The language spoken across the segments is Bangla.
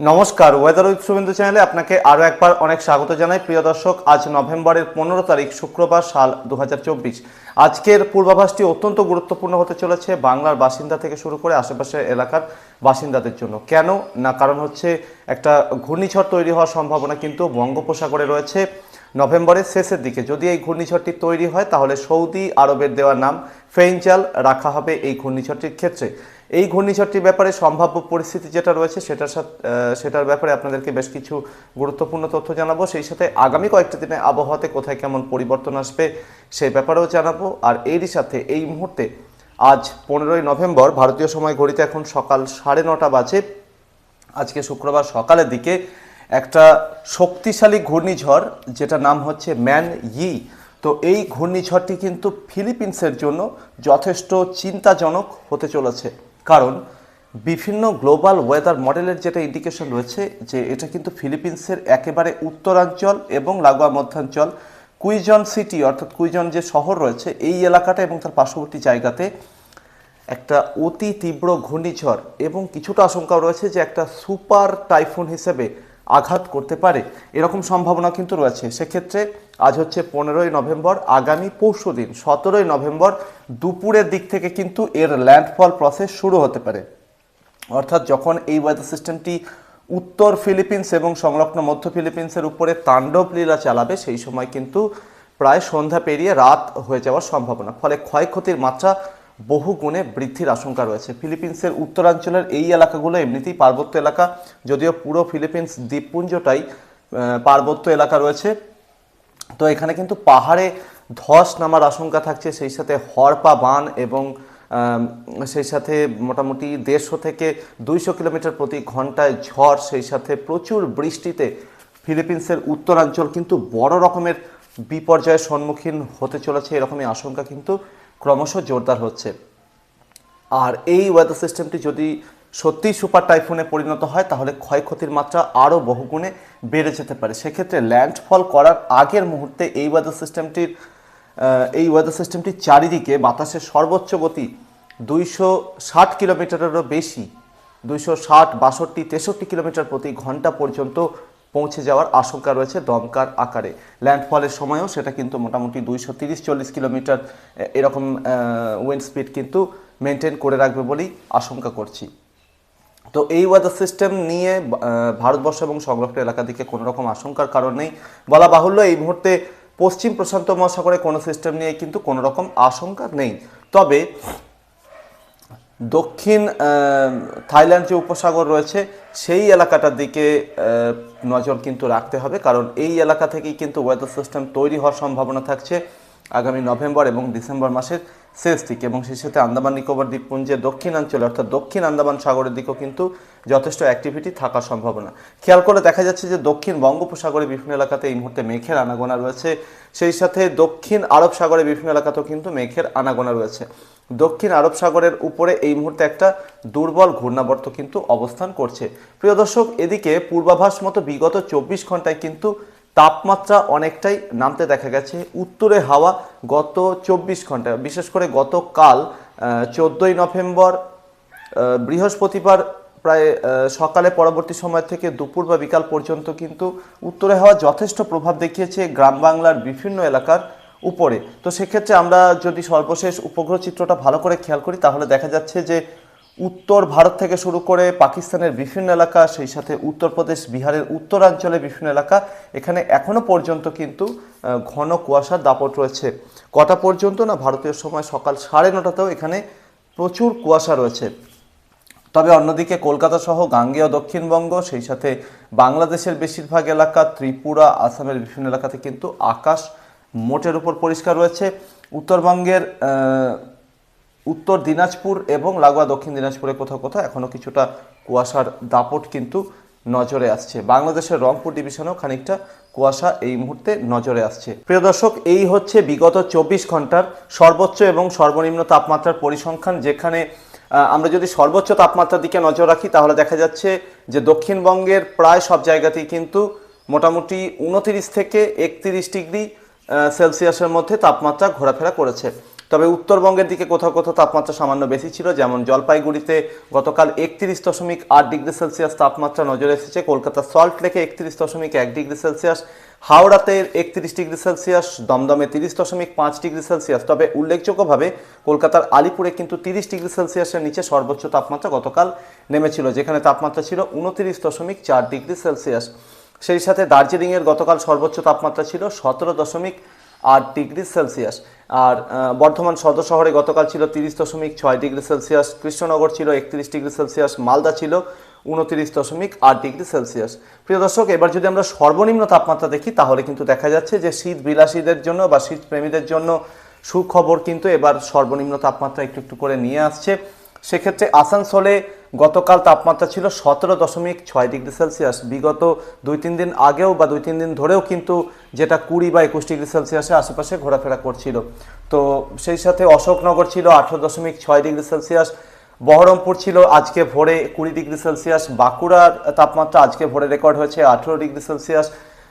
নমস্কার ওয়েদার উইথ শুভেন্দু চ্যানেলে আপনাকে আরও একবার অনেক স্বাগত জানাই। প্রিয় দর্শক, আজ নভেম্বরের পনেরো তারিখ, শুক্রবার সাল দু হাজার চব্বিশ। আজকের পূর্বাভাসটি অত্যন্ত গুরুত্বপূর্ণ হতে চলেছে বাংলার বাসিন্দা থেকে শুরু করে আশেপাশের এলাকার বাসিন্দাদের জন্য। কেন? না, কারণ হচ্ছে একটা ঘূর্ণিঝড় তৈরি হওয়ার সম্ভাবনা কিন্তু বঙ্গোপসাগরে রয়েছে নভেম্বরের শেষের দিকে। যদি এই ঘূর্ণিঝড়টি তৈরি হয়, তাহলে সৌদি আরবের দেওয়া নাম ফেইনজাল রাখা হবে এই ঘূর্ণিঝড়টির ক্ষেত্রে। এই ঘূর্ণিঝড়টির ব্যাপারে সম্ভাব্য পরিস্থিতি যেটা রয়েছে, সেটার সাথে সেটার ব্যাপারে আপনাদেরকে বেশ কিছু গুরুত্বপূর্ণ তথ্য জানাব। সেই সাথে আগামী কয়েকটি দিনে আবহাওয়াতে কোথায় কেমন পরিবর্তন আসবে, সেই ব্যাপারেও জানাব। আর এরই সাথে এই মুহূর্তে আজ পনেরোই নভেম্বর, ভারতীয় সময় ঘড়িতে এখন সকাল সাড়ে নটা বাজে। আজকে শুক্রবার সকালের দিকে একটা শক্তিশালী ঘূর্ণিঝড় যেটা নাম হচ্ছে ম্যান ই। তো এই ঘূর্ণিঝড়টি কিন্তু ফিলিপিন্সের জন্য যথেষ্ট চিন্তাজনক হতে চলেছে। কারণ বিভিন্ন গ্লোবাল ওয়েদার মডেলের যেটা ইন্ডিকেশন রয়েছে যে এটা কিন্তু ফিলিপিন্সের একেবারে উত্তরাঞ্চল এবং লাগোয়া মধ্যাঞ্চল, কুইজন সিটি অর্থাৎ কুইজন যে শহর রয়েছে এই এলাকাটা এবং তার পার্শ্ববর্তী জায়গাতে একটা অতি তীব্র ঘূর্ণিঝড় এবং কিছুটা আশঙ্কাও রয়েছে যে একটা সুপার টাইফুন হিসেবে আঘাত করতে পারে। এরকম সম্ভাবনা কিন্তু রয়েছে। সেক্ষেত্রে আজ হচ্ছে পনেরোই নভেম্বর, আগামী পরশু দিন, সতেরোই নভেম্বর দুপুরের দিক থেকে কিন্তু এর ল্যান্ডফল প্রসেস শুরু হতে পারে। অর্থাৎ যখন এই ওয়েদার সিস্টেমটি উত্তর ফিলিপিন্স এবং সংলগ্ন মধ্য ফিলিপিন্সের উপরে তাণ্ডব লীলা চালাবে, সেই সময় কিন্তু প্রায় সন্ধ্যা পেরিয়ে রাত হয়ে যাওয়ার সম্ভাবনা। ফলে ক্ষয়ক্ষতির মাত্রা বহু গুণে বৃদ্ধির আশঙ্কা রয়েছে। ফিলিপিন্সের উত্তরাঞ্চলের এই এলাকাগুলো এমনিতেই পার্বত্য এলাকা, যদিও পুরো ফিলিপিন্স দ্বীপপুঞ্জটাই পার্বত্য এলাকা রয়েছে। তো এখানে কিন্তু পাহাড়ে ধস নামার আশঙ্কা থাকছে, সেই সাথে হরপা বান এবং সেই সাথে মোটামুটি দেড়শো থেকে দুইশো কিলোমিটার প্রতি ঘন্টায় ঝড়, সেই সাথে প্রচুর বৃষ্টিতে ফিলিপিন্সের উত্তরাঞ্চল কিন্তু বড় রকমের বিপর্যয়ের সম্মুখীন হতে চলেছে, এরকমই আশঙ্কা কিন্তু ক্রমশ জোরদার হচ্ছে। আর এই ওয়েদার সিস্টেমটি যদি সত্যিই সুপার টাইফুনে পরিণত হয়, তাহলে ক্ষয়ক্ষতির মাত্রা আরও বহুগুণে বেড়ে যেতে পারে। সেক্ষেত্রে ল্যান্ডফল করার আগের মুহূর্তে এই ওয়েদার সিস্টেমটির এই ওয়েদার সিস্টেমটির চারিদিকে বাতাসের সর্বোচ্চ গতি দুইশো ষাট কিলোমিটারেরও বেশি, দুইশো ষাট, বাষট্টি, তেষট্টি কিলোমিটার প্রতি ঘণ্টা পর্যন্ত পৌঁছে যাওয়ার আশঙ্কা রয়েছে দমকার আকারে। ল্যান্ডফলের সময়ও সেটা কিন্তু মোটামুটি দুইশো তিরিশ চল্লিশ কিলোমিটার এরকম উইন্ড স্পিড কিন্তু মেনটেন করে রাখবে বলেই আশঙ্কা করছি। তো এই ওয়েদার সিস্টেম নিয়ে ভারতবর্ষ এবং সংলগ্ন এলাকা দিকে কোনো রকম আশঙ্কার কারণ নেই। বলা বাহুল্য, এই মুহূর্তে পশ্চিম প্রশান্ত মহাসাগরে কোনো সিস্টেম নিয়ে কিন্তু কোনো রকম আশঙ্কা নেই। তবে দক্ষিণ থাইল্যান্ড যে উপসাগর রয়েছে, সেই এলাকাটার দিকে নজর কিন্তু রাখতে হবে। কারণ এই এলাকা থেকেই কিন্তু ওয়েদার সিস্টেম তৈরি হওয়ার সম্ভাবনা থাকছে আগামী নভেম্বর এবং ডিসেম্বর মাসের দিকে এবং সেই সাথে আন্দামান নিকোবর দ্বীপপুঞ্জের দক্ষিণাঞ্চলে, অর্থাৎ দক্ষিণ আন্দামান সাগরের দিকেও কিন্তু যথেষ্ট অ্যাক্টিভিটি থাকার সম্ভাবনা খেয়াল করে দেখা যাচ্ছে যে দক্ষিণ বঙ্গোপসাগরে বিভিন্ন এলাকাতে এই মুহূর্তে মেঘের আনাগোনা রয়েছে। সেই সাথে দক্ষিণ আরব সাগরে বিভিন্ন এলাকাতেও কিন্তু মেঘের আনাগোনা রয়েছে। দক্ষিণ আরব সাগরের উপরে এই মুহূর্তে একটা দুর্বল ঘূর্ণাবর্ত কিন্তু অবস্থান করছে। প্রিয় দর্শক, এদিকে পূর্বাভাস মতো বিগত চব্বিশ ঘন্টায় কিন্তু তাপমাত্রা অনেকটাই নামতে দেখা গেছে। উত্তরে হাওয়া গত চব্বিশ ঘণ্টা, বিশেষ করে গতকাল চোদ্দোই নভেম্বর বৃহস্পতিবার প্রায় সকালে পরবর্তী সময় থেকে দুপুর বা বিকাল পর্যন্ত কিন্তু উত্তরে হাওয়া যথেষ্ট প্রভাব দেখিয়েছে গ্রাম বাংলার বিভিন্ন এলাকার উপরে। তো সেক্ষেত্রে আমরা যদি সর্বশেষ উপগ্রহ চিত্রটা ভালো করে খেয়াল করি, তাহলে দেখা যাচ্ছে যে উত্তর ভারত থেকে শুরু করে পাকিস্তানের বিভিন্ন এলাকা, সেই সাথে উত্তরপ্রদেশ বিহারের উত্তরাঞ্চলে বিভিন্ন এলাকা, এখানে এখনও পর্যন্ত কিন্তু ঘন কুয়াশার দাপট রয়েছে। কটা পর্যন্ত না? ভারতীয় সময় সকাল সাড়ে নটাতেও এখানে প্রচুর কুয়াশা রয়েছে। তবে অন্যদিকে কলকাতা সহ গাঙ্গেয় দক্ষিণবঙ্গ, সেই সাথে বাংলাদেশের বেশিরভাগ এলাকা, ত্রিপুরা, আসামের বিভিন্ন এলাকাতে কিন্তু আকাশ মোটের উপর পরিষ্কার রয়েছে। উত্তরবঙ্গের উত্তর দিনাজপুর এবং লাগোয়া দক্ষিণ দিনাজপুরে কোথাও কোথাও এখনও কিছুটা কুয়াশার দাপট কিন্তু নজরে আসছে। বাংলাদেশের রংপুর ডিভিশনেও খানিকটা কুয়াশা এই মুহূর্তে নজরে আসছে। প্রিয় দর্শক, এই হচ্ছে বিগত চব্বিশ ঘণ্টার সর্বোচ্চ এবং সর্বনিম্ন তাপমাত্রার পরিসংখ্যান, যেখানে আমরা যদি সর্বোচ্চ তাপমাত্রার দিকে নজর রাখি, তাহলে দেখা যাচ্ছে যে দক্ষিণবঙ্গের প্রায় সব জায়গাতেই কিন্তু মোটামুটি উনতিরিশ থেকে একত্রিশ ডিগ্রি সেলসিয়াসের মধ্যে তাপমাত্রা ঘোরাফেরা করেছে। তবে উত্তরবঙ্গের দিকে কোথাও কোথাও তাপমাত্রা সামান্য বেশি ছিল, যেমন জলপাইগুড়িতে গতকাল একত্রিশ দশমিক আট ডিগ্রি সেলসিয়াস তাপমাত্রা নজরে এসেছে কলকাতার সল্ট লেকে একত্রিশ দশমিক এক ডিগ্রি সেলসিয়াস, হাওড়াতে একত্রিশ ডিগ্রি সেলসিয়াস, দমদমে তিরিশ দশমিক পাঁচ ডিগ্রি সেলসিয়াস। তবে উল্লেখযোগ্যভাবে কলকাতার আলিপুরে কিন্তু তিরিশ ডিগ্রি সেলসিয়াসের নিচে সর্বোচ্চ তাপমাত্রা গতকাল নেমেছিল, যেখানে তাপমাত্রা ছিল উনতিরিশ দশমিক চার ডিগ্রি সেলসিয়াস। সেই সাথে দার্জিলিংয়ের গতকাল সর্বোচ্চ তাপমাত্রা ছিল সতেরো দশমিক আট ডিগ্রি সেলসিয়াস। আর বর্ধমান সদর শহরে গতকাল ছিল তিরিশ দশমিক ছয় ডিগ্রি সেলসিয়াস, কৃষ্ণনগর ছিল একত্রিশ ডিগ্রি সেলসিয়াস, মালদা ছিল উনতিরিশ দশমিক আট ডিগ্রি সেলসিয়াস। প্রিয় দর্শক, এবার যদি আমরা সর্বনিম্ন তাপমাত্রা দেখি, তাহলে কিন্তু দেখা যাচ্ছে যে শীত বিলাসীদের জন্য বা শীত প্রেমীদের জন্য সুখবর কিন্তু এবার সর্বনিম্ন তাপমাত্রা একটু একটু করে নিয়ে আসছে। সেক্ষেত্রে আসানসোলে গতকাল তাপমাত্রা ছিল সতেরো দশমিক ছয় ডিগ্রি সেলসিয়াস। বিগত দুই তিন দিন আগেও বা দুই তিন দিন ধরেও কিন্তু যেটা কুড়ি বা একুশ ডিগ্রি সেলসিয়াসের আশেপাশে ঘোরাফেরা করছিল। তো সেই সাথে অশোকনগর ছিল আঠেরো দশমিক ছয় ডিগ্রি সেলসিয়াস, বহরমপুর ছিল আজকে ভোরে কুড়ি ডিগ্রি সেলসিয়াস, বাঁকুড়ার তাপমাত্রা আজকে ভোরে রেকর্ড হয়েছে আঠেরো ডিগ্রি সেলসিয়াস,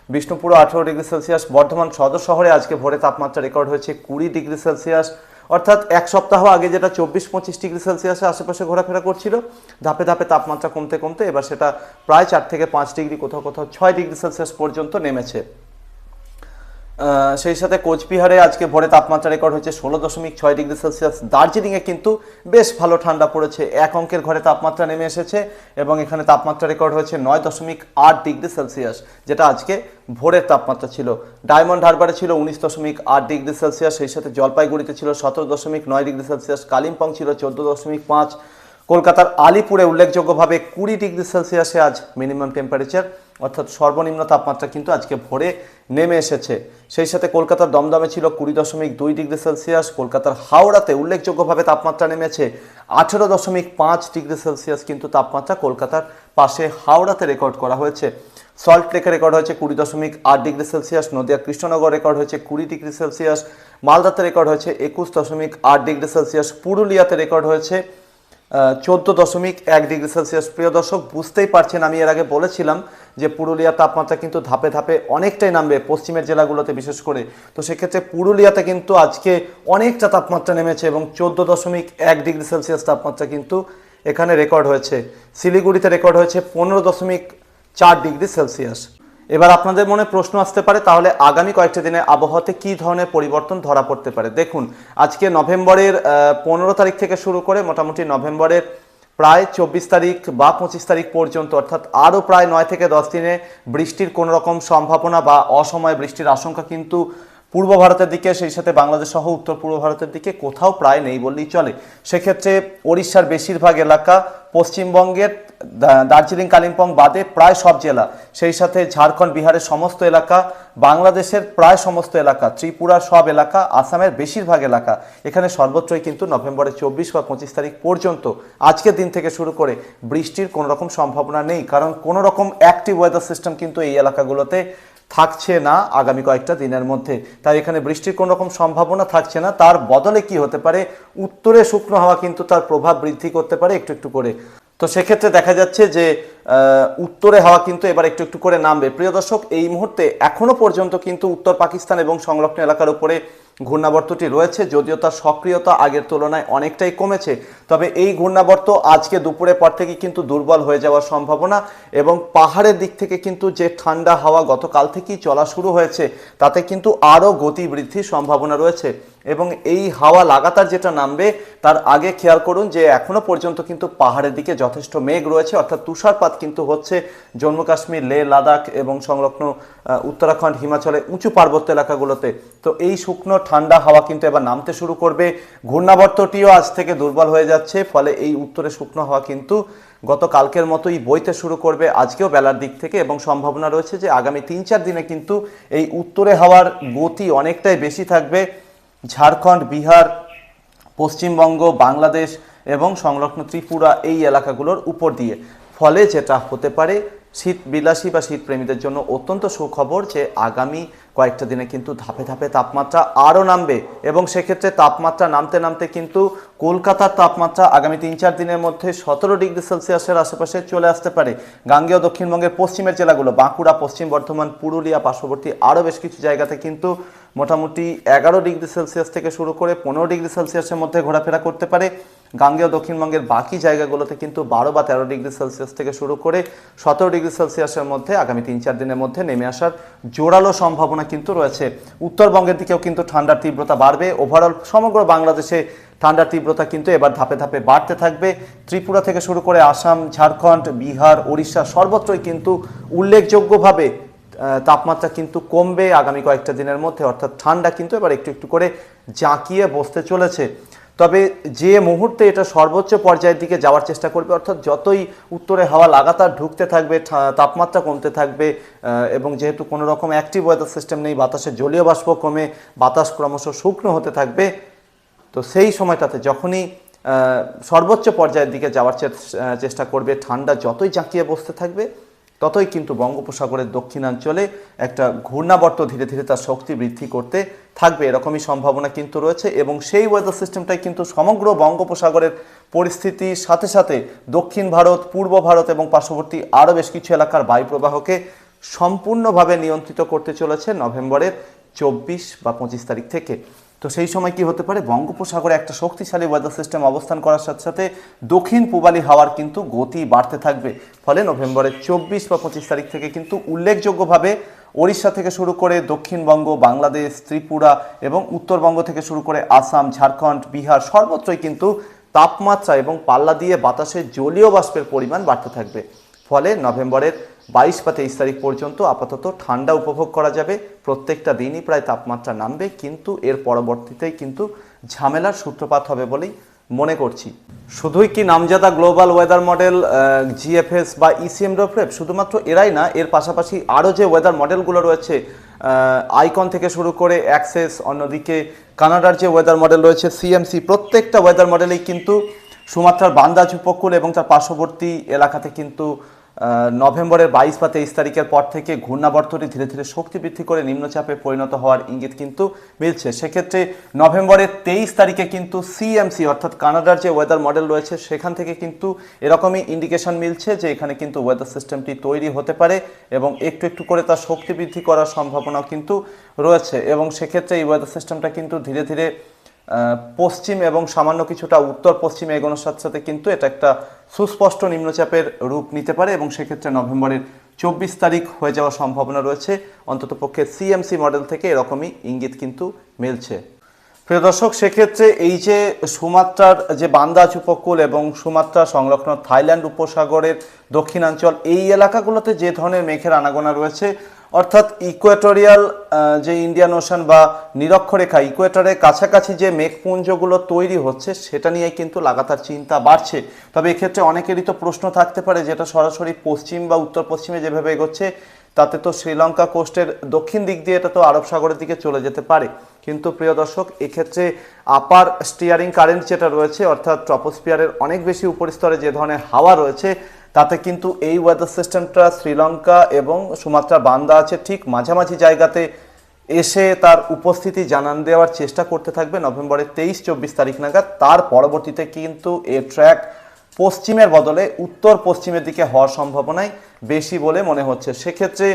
বিষ্ণুপুরও আঠেরো ডিগ্রি সেলসিয়াস, বর্ধমান সদর শহরে আজকে ভোরে তাপমাত্রা রেকর্ড হয়েছে কুড়ি ডিগ্রি সেলসিয়াস। অর্থাৎ এক সপ্তাহ আগে যেটা চব্বিশ পঁচিশ ডিগ্রি সেলসিয়াসের আশেপাশে ঘোরাফেরা করছিল, ধাপে ধাপে তাপমাত্রা কমতে কমতে এবার সেটা প্রায় চার থেকে পাঁচ ডিগ্রি, কোথাও কোথাও ছয় ডিগ্রি সেলসিয়াস পর্যন্ত নেমেছে। সেই সাথে কোচবিহারে আজকে ভোরে তাপমাত্রা রেকর্ড হয়েছে ষোলো দশমিক ছয় ডিগ্রি সেলসিয়াস। দার্জিলিংয়ে কিন্তু বেশ ভালো ঠান্ডা পড়েছে। এক অঙ্কের ঘরে তাপমাত্রা নেমে এসেছে এবং এখানে তাপমাত্রা রেকর্ড হয়েছে নয় দশমিক আট ডিগ্রি সেলসিয়াস, যেটা আজকে ভোরের তাপমাত্রা ছিল। ডায়মন্ড হারবারে ছিল উনিশ দশমিক আট ডিগ্রি সেলসিয়াস, সেই সাথে জলপাইগুড়িতে ছিল সতেরো দশমিক নয় ডিগ্রি সেলসিয়াস, কালিম্পং ছিল চোদ্দ দশমিক পাঁচ। কলকাতার আলিপুরে উল্লেখযোগ্যভাবে কুড়ি ডিগ্রি সেলসিয়াসে আজ মিনিমাম টেম্পারেচার অর্থাৎ সর্বনিম্ন তাপমাত্রা কিন্তু আজকে ভোরে নেমে এসেছে। সেই সাথে কলকাতার দমদমে ছিল কুড়ি দশমিক দুই ডিগ্রি সেলসিয়াস, কলকাতার হাওড়াতে উল্লেখযোগ্যভাবে তাপমাত্রা নেমেছে আঠেরো দশমিক পাঁচ ডিগ্রি সেলসিয়াস কিন্তু তাপমাত্রা কলকাতার পাশে হাওড়াতে রেকর্ড করা হয়েছে। সল্ট লেকে রেকর্ড হয়েছে কুড়ি দশমিক আট degree Celsius, Nadia Krishnanagar record হয়েছে কুড়ি ডিগ্রি সেলসিয়াস, মালদাতে রেকর্ড হয়েছে একুশ দশমিক আট ডিগ্রি সেলসিয়াস, পুরুলিয়াতে রেকর্ড হয়েছে চোদ্দ দশমিক এক ডিগ্রি সেলসিয়াস। প্রিয় দর্শক, বুঝতেই পারছেন, আমি এর আগে বলেছিলাম যে পুরুলিয়ার তাপমাত্রা কিন্তু ধাপে ধাপে অনেকটাই নামবে পশ্চিমের জেলাগুলোতে বিশেষ করে। তো সেক্ষেত্রে পুরুলিয়াতে কিন্তু আজকে অনেকটা তাপমাত্রা নেমেছে এবং চোদ্দ দশমিক এক ডিগ্রি সেলসিয়াস তাপমাত্রা কিন্তু এখানে রেকর্ড হয়েছে। শিলিগুড়িতে রেকর্ড হয়েছে পনেরো দশমিক চার ডিগ্রি সেলসিয়াস। এবার আপনাদের মনে প্রশ্ন আসতে পারে, তাহলে আগামী কয়েকটি দিনে আবহাওয়াতে কি ধরনের পরিবর্তন ধরা পড়তে পারে? দেখুন, আজকে নভেম্বরের পনেরো তারিখ থেকে শুরু করে মোটামুটি নভেম্বরের প্রায় চব্বিশ তারিখ বা পঁচিশ তারিখ পর্যন্ত, অর্থাৎ আরও প্রায় নয় থেকে দশ দিনে বৃষ্টির কোনো রকম সম্ভাবনা বা অসময়ে বৃষ্টির আশঙ্কা কিন্তু পূর্ব ভারতের দিকে, সেই সাথে বাংলাদেশ সহ উত্তর পূর্ব ভারতের দিকে কোথাও প্রায় নেই বললেই চলে। সেক্ষেত্রে ওড়িশার বেশিরভাগ এলাকা পশ্চিমবঙ্গের দার্জিলিং, কালিম্পং বাদে প্রায় সব জেলা। সেই সাথে ঝাড়খণ্ড, বিহারের সমস্ত এলাকা, বাংলাদেশের প্রায় সমস্ত এলাকা, ত্রিপুরার সব এলাকা, আসামের বেশিরভাগ এলাকা। এখানে সর্বত্রই কিন্তু নভেম্বরের চব্বিশ বা পঁচিশ তারিখ পর্যন্ত আজকের দিন থেকে শুরু করে বৃষ্টির কোনো রকম সম্ভাবনা নেই, কারণ কোনো রকম অ্যাক্টিভ ওয়েদার সিস্টেম কিন্তু এই এলাকাগুলোতে থাকছে না আগামী কয়েকটা দিনের মধ্যে। তাই এখানে বৃষ্টির কোনো রকম সম্ভাবনা থাকছে না। তার বদলে কি হতে পারে? উত্তরে শুকনো হাওয়া কিন্তু তার প্রভাব বৃদ্ধি করতে পারে একটু একটু করে। তো সেক্ষেত্রে দেখা যাচ্ছে যে উত্তরে হাওয়া কিন্তু এবার একটু একটু করে নামবে। প্রিয় দর্শক, এই মুহূর্তে এখনও পর্যন্ত কিন্তু উত্তর পাকিস্তান এবং সংলগ্ন এলাকার উপরে ঘূর্ণাবর্তটি রয়েছে, যদিও তার সক্রিয়তা আগের তুলনায় অনেকটাই কমেছে। তবে এই ঘূর্ণাবর্ত আজকে দুপুরের পর থেকে কিন্তু দুর্বল হয়ে যাওয়ার সম্ভাবনা এবং পাহাড়ের দিক থেকে কিন্তু যে ঠান্ডা হাওয়া গতকাল থেকেই চলা শুরু হয়েছে, তাতে কিন্তু আরও গতি বৃদ্ধির সম্ভাবনা রয়েছে এবং এই হাওয়া লাগাতার যেটা নামবে, তার আগে খেয়াল করুন যে এখনও পর্যন্ত কিন্তু পাহাড়ের দিকে যথেষ্ট মেঘ রয়েছে, অর্থাৎ তুষারপাত কিন্তু হচ্ছে জম্মু কাশ্মীর, লে, লাদাখ এবং সংলগ্ন উত্তরাখণ্ড হিমাচলে উঁচু পার্বত্য এলাকাগুলোতে। তো এই শুকনো ঠান্ডা হাওয়া কিন্তু এবার নামতে শুরু করবে। ঘূর্ণাবর্তটিও আজ থেকে দুর্বল হয়ে যাচ্ছে, ফলে এই উত্তরে শুকনো হওয়া কিন্তু গত কালকের মতোই বইতে শুরু করবে আজকেও বেলার দিক থেকে এবং সম্ভাবনা রয়েছে যে আগামী তিন চার দিনে কিন্তু এই উত্তরে হওয়ার গতি অনেকটাই বেশি থাকবে। ঝাড়খণ্ড, বিহার, পশ্চিমবঙ্গ, বাংলাদেশ এবং সংলগ্ন ত্রিপুরা এই এলাকাগুলোর উপর দিয়ে। ফলে যেটা হতে পারে শীত বিলাসী বা শীত প্রেমীদের জন্য অত্যন্ত সুখবর যে আগামী কয়েকটা দিনে কিন্তু ধাপে ধাপে তাপমাত্রা আরও নামবে এবং সেক্ষেত্রে তাপমাত্রা নামতে নামতে কিন্তু কলকাতার তাপমাত্রা আগামী তিন চার দিনের মধ্যে সতেরো ডিগ্রি সেলসিয়াসের আশেপাশে চলে আসতে পারে। গাঙ্গেয় দক্ষিণবঙ্গের পশ্চিমের জেলাগুলো, বাঁকুড়া, পশ্চিম বর্ধমান, পুরুলিয়া, পার্শ্ববর্তী আরও বেশ কিছু জায়গাতে কিন্তু মোটামুটি এগারো ডিগ্রি সেলসিয়াস থেকে শুরু করে পনেরো ডিগ্রি সেলসিয়াসের মধ্যে ঘোরাফেরা করতে পারে। গাঙ্গেয় দক্ষিণবঙ্গের বাকি জায়গাগুলোতে কিন্তু বারো বা তেরো ডিগ্রি সেলসিয়াস থেকে শুরু করে সতেরো ডিগ্রি সেলসিয়াসের মধ্যে আগামী তিন চার দিনের মধ্যে নেমে আসার জোরালো সম্ভাবনা কিন্তু রয়েছে। উত্তরবঙ্গের দিকেও কিন্তু ঠান্ডার তীব্রতা বাড়বে। ওভারঅল সমগ্র বাংলাদেশে ঠান্ডার তীব্রতা কিন্তু এবার ধাপে ধাপে বাড়তে থাকবে। ত্রিপুরা থেকে শুরু করে আসাম, ঝাড়খণ্ড, বিহার, ওড়িশা সর্বত্রই কিন্তু উল্লেখযোগ্যভাবে তাপমাত্রা কিন্তু কমবে আগামী কয়েকটা দিনের মধ্যে। অর্থাৎ ঠান্ডা কিন্তু এবার একটু একটু করে জাঁকিয়ে বসতে চলেছে। তবে যে মুহূর্তে এটা সর্বোচ্চ পর্যায়ের দিকে যাওয়ার চেষ্টা করবে, অর্থাৎ যতই উত্তরে হাওয়া লাগাতার ঢুকতে থাকবে তাপমাত্রা কমতে থাকবে এবং যেহেতু কোনো রকম অ্যাক্টিভ ওয়েদার সিস্টেম নেই, বাতাসে জলীয় বাষ্প কমে, বাতাস ক্রমশ শুকনো হতে থাকবে, তো সেই সময়টাতে যখনই সর্বোচ্চ পর্যায়ের দিকে যাওয়ার চেষ্টা করবে, ঠান্ডা যতই জাঁকিয়ে বসতে থাকবে ততই কিন্তু বঙ্গোপসাগরের দক্ষিণাঞ্চলে একটা ঘূর্ণাবর্ত ধীরে ধীরে তার শক্তি বৃদ্ধি করতে থাকবে, এরকমই সম্ভাবনা কিন্তু রয়েছে এবং সেই ওয়েদার সিস্টেমটাই কিন্তু সমগ্র বঙ্গোপসাগরের পরিস্থিতির সাথে সাথে দক্ষিণ ভারত, পূর্ব ভারত এবং পার্শ্ববর্তী আরও বেশ কিছু এলাকার বায়ুপ্রবাহকে সম্পূর্ণভাবে নিয়ন্ত্রিত করতে চলেছে নভেম্বরের চব্বিশ বা পঁচিশ তারিখ থেকে। তো সেই সময় কি হতে পারে? বঙ্গোপসাগরে একটা শক্তিশালী ওয়েদার সিস্টেম অবস্থান করার সাথে সাথে দক্ষিণ পূবালি হাওয়ার কিন্তু গতি বাড়তে থাকবে। ফলে নভেম্বরের চব্বিশ বা পঁচিশ তারিখ থেকে কিন্তু উল্লেখযোগ্যভাবে ওড়িশা থেকে শুরু করে দক্ষিণবঙ্গ, বাংলাদেশ, ত্রিপুরা এবং উত্তরবঙ্গ থেকে শুরু করে আসাম, ঝাড়খণ্ড, বিহার সর্বত্রই কিন্তু তাপমাত্রা এবং পাল্লা দিয়ে বাতাসে জলীয় বাষ্পের পরিমাণ বাড়তে থাকবে। ফলে নভেম্বরের বাইশ বা তেইশ তারিখ পর্যন্ত আপাতত ঠান্ডা উপভোগ করা যাবে। প্রত্যেকটা দিনই প্রায় তাপমাত্রা নামবে, কিন্তু এর পরবর্তীতেই কিন্তু ঝামেলার সূত্রপাত হবে বলেই মনে করছি। শুধুই কি নামজাদা গ্লোবাল ওয়েদার মডেল জিএফএস বা E ইসিএম ডোফ্রেপ শুধুমাত্র এরাই না, এর পাশাপাশি আরও যে ওয়েদার মডেলগুলো রয়েছে আইকন থেকে শুরু করে অ্যাক্সেস, অন্যদিকে কানাডার যে ওয়েদার মডেল রয়েছে সিএমসি প্রত্যেকটা ওয়েদার মডেলেই কিন্তু সুমাত্রার বান্দাজ উপকূল এবং তার পার্শ্ববর্তী এলাকাতে কিন্তু নভেম্বরের বাইশ বা তেইশ তারিখের পর থেকে ঘূর্ণাবর্তটি ধীরে ধীরে শক্তি বৃদ্ধি করে নিম্নচাপে পরিণত হওয়ার ইঙ্গিত কিন্তু মিলছে। সেক্ষেত্রে নভেম্বরের তেইশ তারিখে কিন্তু সিএমসি অর্থাৎ কানাডার যে ওয়েদার মডেল রয়েছে, সেখান থেকে কিন্তু এরকমই ইন্ডিকেশন মিলছে যে এখানে কিন্তু ওয়েদার সিস্টেমটি তৈরি হতে পারে এবং একটু একটু করে তার শক্তি বৃদ্ধি করার সম্ভাবনাও কিন্তু রয়েছে এবং সেক্ষেত্রে এই ওয়েদার সিস্টেমটা কিন্তু ধীরে ধীরে পশ্চিম এবং সামান্য কিছুটা উত্তর পশ্চিমে এগোনোর সাথে সাথে কিন্তু এটা একটা সুস্পষ্ট নিম্নচাপের রূপ নিতে পারে এবং সেক্ষেত্রে নভেম্বরের চব্বিশ তারিখ হয়ে যাওয়ার সম্ভাবনা রয়েছে। অন্তত পক্ষে সিএমসি মডেল থেকে এরকমই ইঙ্গিত কিন্তু মিলছে। প্রিয় দর্শক, সেক্ষেত্রে এই যে সুমাত্রার যে বান্দাজ উপকূল এবং সুমাত্রা সংলগ্ন থাইল্যান্ড উপসাগরের দক্ষিণাঞ্চল, এই এলাকাগুলোতে যে ধরনের মেঘের আনাগোনা রয়েছে অর্থাৎ ইকুয়েটোরিয়াল যে ইন্ডিয়ান ওশান বা নিরক্ষরেখা ইকুয়েটরের কাছাকাছি যে মেঘপুঞ্জগুলো তৈরি হচ্ছে, সেটা নিয়ে কিন্তু লাগাতার চিন্তা বাড়ছে। তবে এক্ষেত্রে অনেকেরই তো প্রশ্ন থাকতে পারে, যেটা সরাসরি পশ্চিম বা উত্তর পশ্চিমে যেভাবে এগোচ্ছে, তাতে তো শ্রীলঙ্কা কোস্টের দক্ষিণ দিক দিয়ে এটা তো আরব সাগরের দিকে চলে যেতে পারে। কিন্তু প্রিয় দর্শক, এক্ষেত্রে আপার স্টিয়ারিং কারেন্ট যেটা রয়েছে, অর্থাৎ ট্রপোস্পিয়ারের অনেক বেশি উপরিস্তরে যে ধরনের হাওয়া রয়েছে তাতে কিন্তু এই ওয়েদার সিস্টেমটা শ্রীলঙ্কা এবং সুমাত্রা বান্দা আছে ঠিক মাঝামাঝি জায়গাতে এসে তার উপস্থিতি জানান দেওয়ার চেষ্টা করতে থাকবে নভেম্বরের তেইশ, চব্বিশ তারিখ নাগাদ। তার পরবর্তীতে কিন্তু এ ট্র্যাক পশ্চিমের বদলে উত্তর পশ্চিমের দিকে হওয়ার সম্ভাবনাই বেশি বলে মনে হচ্ছে। সেক্ষেত্রে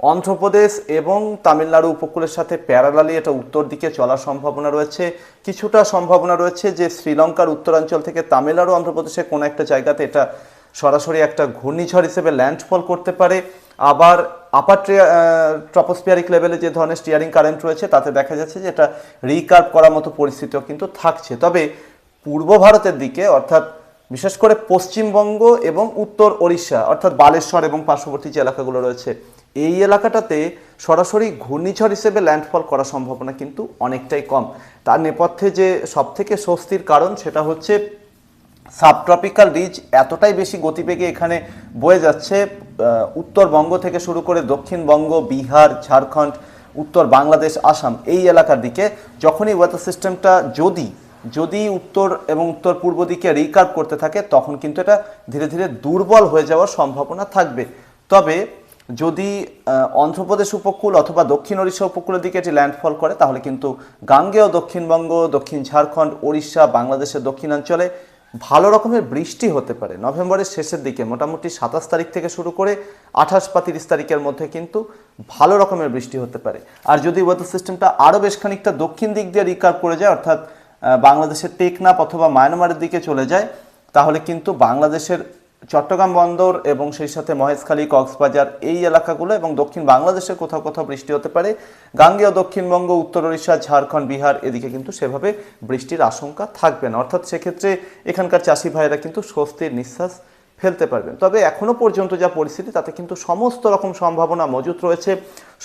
অন্ধ্রপ্রদেশ এবং তামিলনাড়ু উপকূলের সাথে প্যারালালি এটা উত্তর দিকে চলার সম্ভাবনা রয়েছে। কিছুটা সম্ভাবনা রয়েছে যে শ্রীলঙ্কার উত্তরাঞ্চল থেকে তামিলনাড়ু অন্ধ্রপ্রদেশের কোনো একটা জায়গাতে এটা সরাসরি একটা ঘূর্ণিঝড় হিসেবে ল্যান্ডফল করতে পারে। আবার আপার ট্রপোস্পিয়ারিক লেভেলে যে ধরনের স্টিয়ারিং কারেন্ট রয়েছে, তাতে দেখা যাচ্ছে যে এটা রিকার্ভ করার মতো পরিস্থিতিও কিন্তু থাকছে। তবে পূর্ব ভারতের দিকে, অর্থাৎ বিশেষ করে পশ্চিমবঙ্গ এবং উত্তর ওড়িশা, অর্থাৎ বালেশ্বর এবং পার্শ্ববর্তী যে এলাকাগুলো রয়েছে, এই এলাকাটাতে সরাসরি ঘূর্ণিঝড় হিসেবে ল্যান্ডফল করার সম্ভাবনা কিন্তু অনেকটাই কম। তার নেপথ্যে যে সবথেকে স্বস্তির কারণ, সেটা হচ্ছে সাবট্রপিক্যাল রিজ এতটাই বেশি গতিবেগে এখানে বয়ে যাচ্ছে উত্তরবঙ্গ থেকে শুরু করে দক্ষিণবঙ্গ, বিহার, ঝাড়খণ্ড, উত্তর বাংলাদেশ, আসাম এই এলাকার দিকে যখনই ওয়েদার সিস্টেমটা যদি যদি উত্তর এবং উত্তর পূর্ব দিকে রিকার্ভ করতে থাকে, তখন কিন্তু এটা ধীরে ধীরে দুর্বল হয়ে যাওয়ার সম্ভাবনা থাকবে। তবে যদি অন্ধ্রপ্রদেশ উপকূল অথবা দক্ষিণ ওড়িশা উপকূলের দিকে এটি ল্যান্ডফল করে, তাহলে কিন্তু গাঙ্গেয় দক্ষিণবঙ্গ, দক্ষিণ ঝাড়খণ্ড, ওড়িশা, বাংলাদেশের দক্ষিণাঞ্চলে ভালো রকমের বৃষ্টি হতে পারে। নভেম্বরের শেষের দিকে মোটামুটি সাতাশ তারিখ থেকে শুরু করে আঠাশ বা তিরিশ তারিখের মধ্যে কিন্তু ভালো রকমের বৃষ্টি হতে পারে। আর যদি ওয়েদার সিস্টেমটা আরও বেশ খানিকটা দক্ষিণ দিক দিয়ে রিকার্ভ করে যায়, অর্থাৎ বাংলাদেশের টেকনাপ অথবা মায়ানমারের দিকে চলে যায়, তাহলে কিন্তু বাংলাদেশের চট্টগ্রাম বন্দর এবং সেই সাথে মহেশখালী, কক্সবাজার এই এলাকাগুলো এবং দক্ষিণ বাংলাদেশের কোথাও কোথাও বৃষ্টি হতে পারে। গাঙ্গেয় দক্ষিণবঙ্গ, উত্তর ওড়িশা, ঝাড়খণ্ড, বিহার এদিকে কিন্তু সেভাবে বৃষ্টির আশঙ্কা থাকবে না। অর্থাৎ সেক্ষেত্রে এখানকার চাষি ভাইয়েরা কিন্তু স্বস্তির নিঃশ্বাস ফেলতে পারবেন। তবে এখনও পর্যন্ত যা পরিস্থিতি, তাতে কিন্তু সমস্ত রকম সম্ভাবনা মজুত রয়েছে।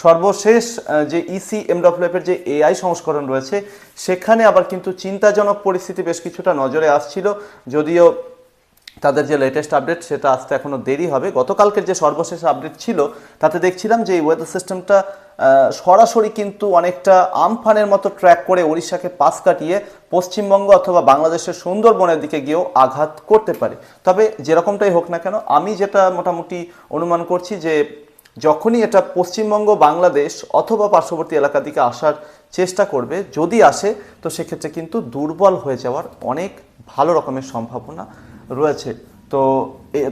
সর্বশেষ যে E ইসি এমডব্লিউএফের যে এআই সংস্করণ রয়েছে, সেখানে আবার কিন্তু চিন্তাজনক পরিস্থিতি বেশ কিছুটা নজরে আসছিল। যদিও তাদের যে লেটেস্ট আপডেট সেটা আসতে এখনও দেরি হবে। গতকালকের যে সর্বশেষ আপডেট ছিল, তাতে দেখছিলাম যে এই ওয়েদার সিস্টেমটা সরাসরি কিন্তু অনেকটা আমফানের মতো ট্র্যাক করে উড়িষ্যাকে পাশ কাটিয়ে পশ্চিমবঙ্গ অথবা বাংলাদেশের সুন্দরবনের দিকে গিয়েও আঘাত করতে পারে। তবে যেরকমটাই হোক না কেন, আমি যেটা মোটামুটি অনুমান করছি যে যখনই এটা পশ্চিমবঙ্গ, বাংলাদেশ অথবা পার্শ্ববর্তী এলাকার দিকে আসার চেষ্টা করবে, যদি আসে, তো সেক্ষেত্রে কিন্তু দুর্বল হয়ে যাওয়ার অনেক ভালো রকমের সম্ভাবনা রয়েছে। তো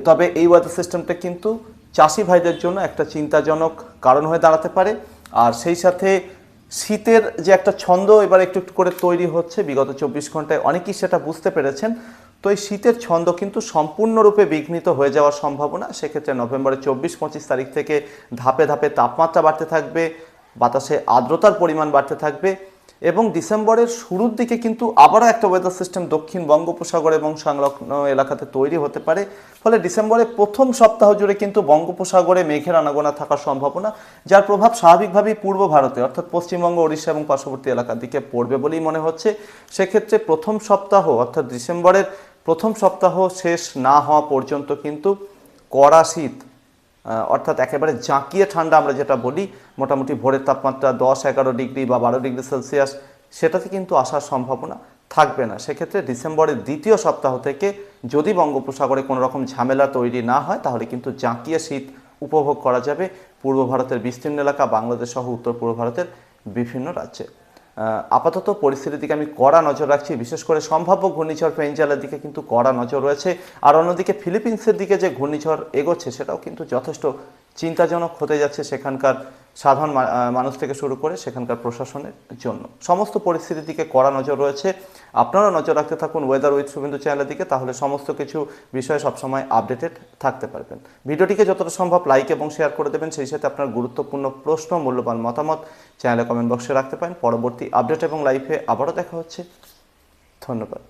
তবে এই ওয়েদার সিস্টেমটা কিন্তু চাষি ভাইদের জন্য একটা চিন্তাজনক কারণ হয়ে দাঁড়াতে পারে। আর সেই সাথে শীতের যে একটা ছন্দ এবার একটু একটু করে তৈরি হচ্ছে, বিগত চব্বিশ ঘন্টায় অনেকেই সেটা বুঝতে পেরেছেন। তো এই শীতের ছন্দ কিন্তু সম্পূর্ণরূপে বিঘ্নিত হয়ে যাওয়ার সম্ভাবনা। সেক্ষেত্রে নভেম্বরের চব্বিশ, পঁচিশ তারিখ থেকে ধাপে ধাপে তাপমাত্রা বাড়তে থাকবে, বাতাসে আর্দ্রতার পরিমাণ বাড়তে থাকবে। এবং ডিসেম্বরের শুরুর দিকে কিন্তু আবারও একটা ওয়েদার সিস্টেম দক্ষিণ বঙ্গোপসাগর এবং সংলগ্ন এলাকাতে তৈরি হতে পারে। ফলে ডিসেম্বরের প্রথম সপ্তাহ জুড়ে কিন্তু বঙ্গোপসাগরে মেঘের আনাগোনা থাকার সম্ভাবনা, যার প্রভাব স্বাভাবিকভাবেই পূর্ব ভারতে, অর্থাৎ পশ্চিমবঙ্গ, ওড়িশা এবং পার্শ্ববর্তী এলাকার দিকে পড়বে বলেই মনে হচ্ছে। সেক্ষেত্রে প্রথম সপ্তাহ, অর্থাৎ ডিসেম্বরের প্রথম সপ্তাহ শেষ না হওয়া পর্যন্ত কিন্তু কড়া শীত অর্থাৎ একেবারে জাঁকিয়ে ঠান্ডা আমরা যেটা বলি, মোটামুটি ভোরের তাপমাত্রা দশ, এগারো ডিগ্রি বা বারো ডিগ্রি সেলসিয়াস, সেটাতে কিন্তু আসার সম্ভাবনা থাকবে না। সেক্ষেত্রে ডিসেম্বরের দ্বিতীয় সপ্তাহ থেকে যদি বঙ্গোপসাগরে কোনো রকম ঝামেলা তৈরি না হয়, তাহলে কিন্তু জাঁকিয়ে শীত উপভোগ করা যাবে। পূর্ব ভারতের বিস্তীর্ণ এলাকা, বাংলাদেশ সহ উত্তর পূর্ব ভারতের বিভিন্ন রাজ্যে। আপাতত পরিস্থিতির দিকে আমি কড়া নজর রাখছি। বিশেষ করে সম্ভাব্য ঘূর্ণিঝড় ফেঞ্জালের দিকে কিন্তু কড়া নজর রয়েছে। আর অন্যদিকে ফিলিপিন্সের দিকে যে ঘূর্ণিঝড় এগোচ্ছে, সেটাও কিন্তু যথেষ্ট চিন্তাজনক হতে যাচ্ছে সেখানকার সাধারণ মানুষ থেকে শুরু করে সেখানকার প্রশাসনের জন্য। সমস্ত পরিস্থিতির দিকে কড়া নজর রয়েছে। আপনারা নজর রাখতে থাকুন ওয়েদার উইথ শুভেন্দু চ্যানেলের দিকে, তাহলে সমস্ত কিছু বিষয়ে সবসময় আপডেটেড থাকতে পারবেন। ভিডিওটিকে যতটা সম্ভব লাইক এবং শেয়ার করে দেবেন, সেই সাথে আপনার গুরুত্বপূর্ণ প্রশ্ন, মূল্যবান মতামত চ্যানেলে কমেন্ট বক্সে রাখতে পারেন। পরবর্তী আপডেট এবং লাইভে আবারও দেখা হচ্ছে। ধন্যবাদ।